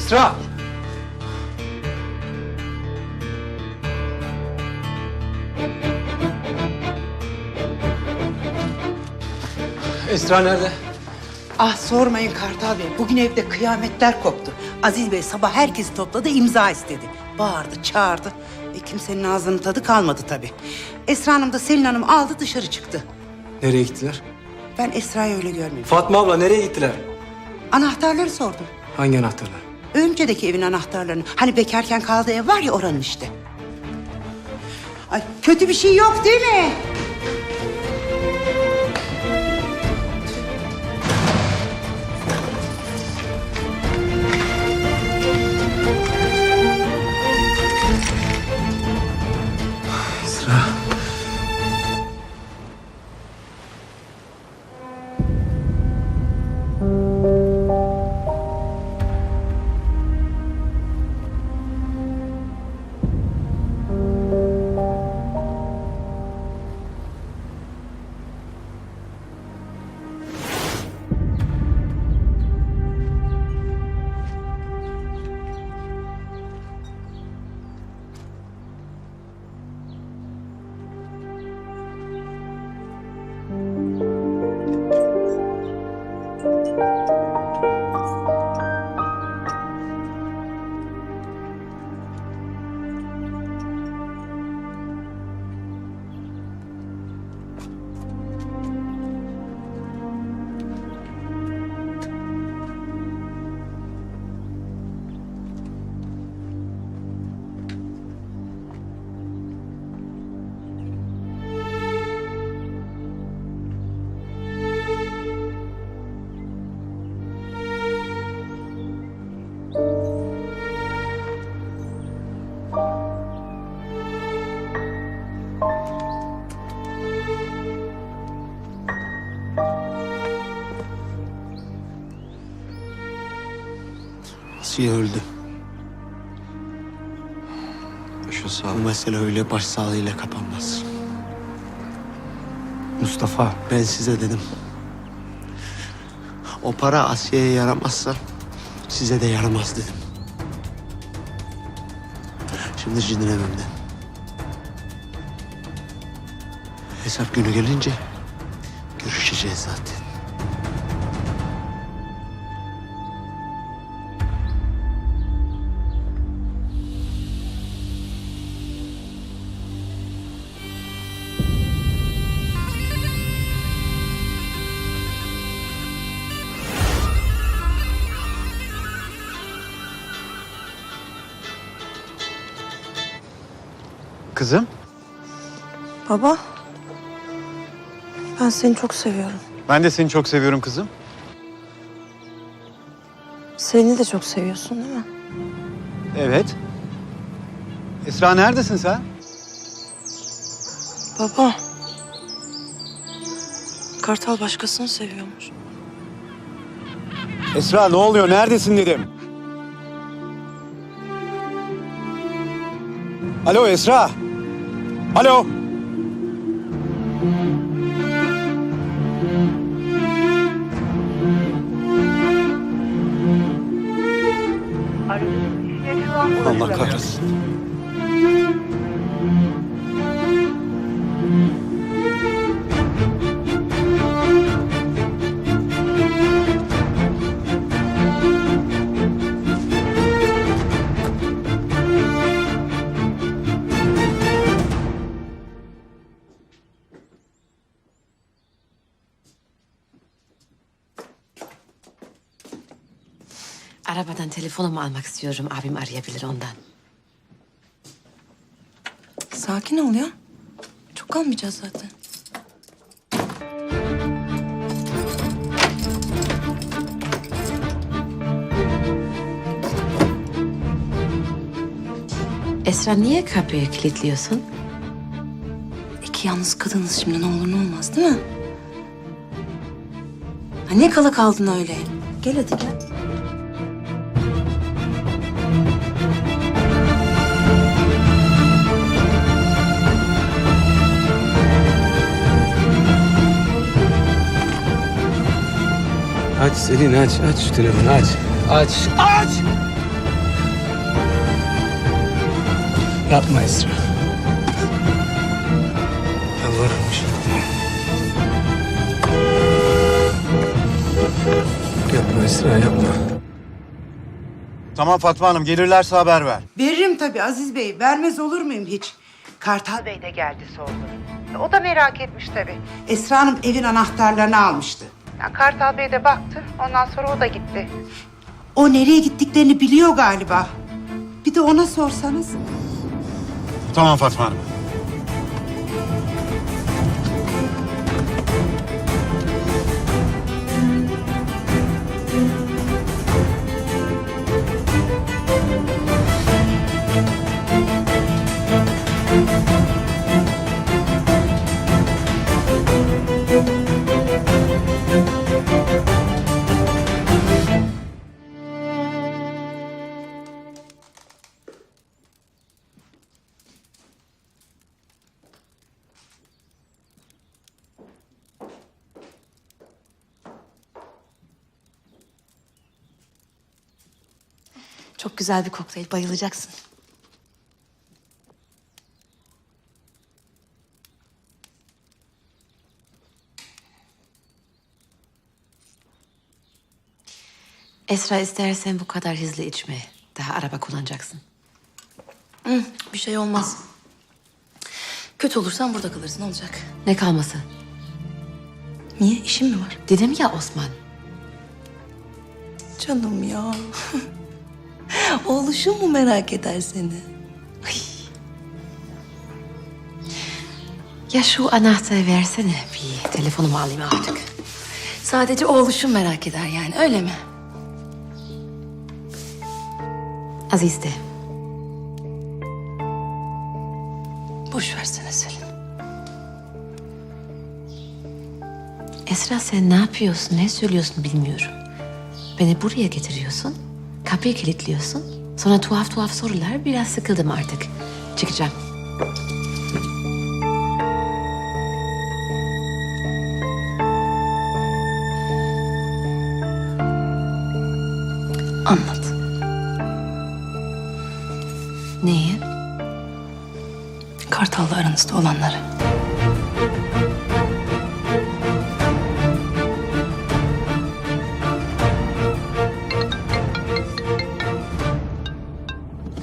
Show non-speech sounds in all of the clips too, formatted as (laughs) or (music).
Esra! Esra nerede? Ah sormayın Kartal Bey. Bugün evde kıyametler koptu. Aziz Bey sabah herkesi topladı imza istedi. Bağırdı, çağırdı. E, kimsenin ağzının tadı kalmadı tabii. Esra Hanım da Selin Hanım aldı dışarı çıktı. Nereye gittiler? Ben Esra'yı öyle görmedim. Fatma abla nereye gittiler? Anahtarları sordum. Hangi anahtarlar? Öncedeki evin anahtarlarını. Hani bekarken kaldığı ev var ya oranın işte. Ay kötü bir şey yok değil mi? Asiye öldü. Başın sağ Bu mesele öyle başsağlığıyla kapanmaz. Mustafa. Ben size dedim. O para Asiye'ye yaramazsa size de yaramaz dedim. Şimdi cinlememden. Hesap günü gelince görüşeceğiz zaten. Kızım. Baba. Ben seni çok seviyorum. Ben de seni çok seviyorum kızım. Seni de çok seviyorsun değil mi? Evet. Esra neredesin sen? Baba. Kartal başkasını seviyormuş. Esra ne oluyor? Neredesin dedim. Alo Esra. Alo. Allah kahretsin. Arabadan telefonumu almak istiyorum. Abim arayabilir ondan. Sakin ol ya. Çok kalmayacağız zaten. Esra niye kapıyı kilitliyorsun? İki yalnız kadınız şimdi ne olur ne olmaz değil mi? Ha ne kala kaldın öyle? Gel hadi gel. Aç Selin aç. Aç şu telefonu aç. Aç. Aç! Yapma Esra. Yalvarırmış. Yapma Esra yapma. Tamam Fatma Hanım gelirlerse haber ver. Veririm tabii Aziz Bey. Vermez olur muyum hiç? Kartal Bey de geldi sordu. O da merak etmiş tabii. Esra Hanım evin anahtarlarını almıştı. Kartal Bey de baktı. Ondan sonra o da gitti. O nereye gittiklerini biliyor galiba. Bir de ona sorsanız. Tamam Fatma Hanım. Çok güzel bir kokteyl. Bayılacaksın. Esra istersen bu kadar hızlı içme. Daha araba kullanacaksın. Hı, bir şey olmaz. Kötü olursan burada kalırsın. Olacak? Ne kalması? Niye? İşin mi var? Dedim ya Osman. Canım ya. (laughs) Oğluşum mu merak eder seni? Ya şu anahtarı versene. Bir telefonumu alayım artık. Sadece oğluşum merak eder yani öyle mi? Aziz de. Boş versene Selin. Esra sen ne yapıyorsun, ne söylüyorsun bilmiyorum. Beni buraya getiriyorsun, kapıyı kilitliyorsun. Sonra tuhaf tuhaf sorular, biraz sıkıldım artık. Çıkacağım. Anlat. Neyi? Kartal'la aranızda olanları.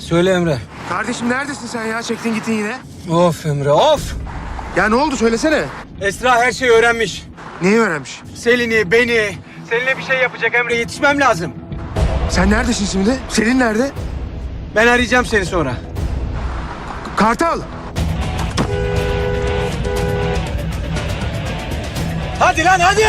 Söyle Emre. Kardeşim neredesin sen ya? Çektin gittin yine. Of Emre of. Ya ne oldu söylesene. Esra her şeyi öğrenmiş. Neyi öğrenmiş? Selin'i, beni. Selin'e bir şey yapacak Emre. Yetişmem lazım. Sen neredesin şimdi? Selin nerede? Ben arayacağım seni sonra. Kartal. Hadi lan hadi.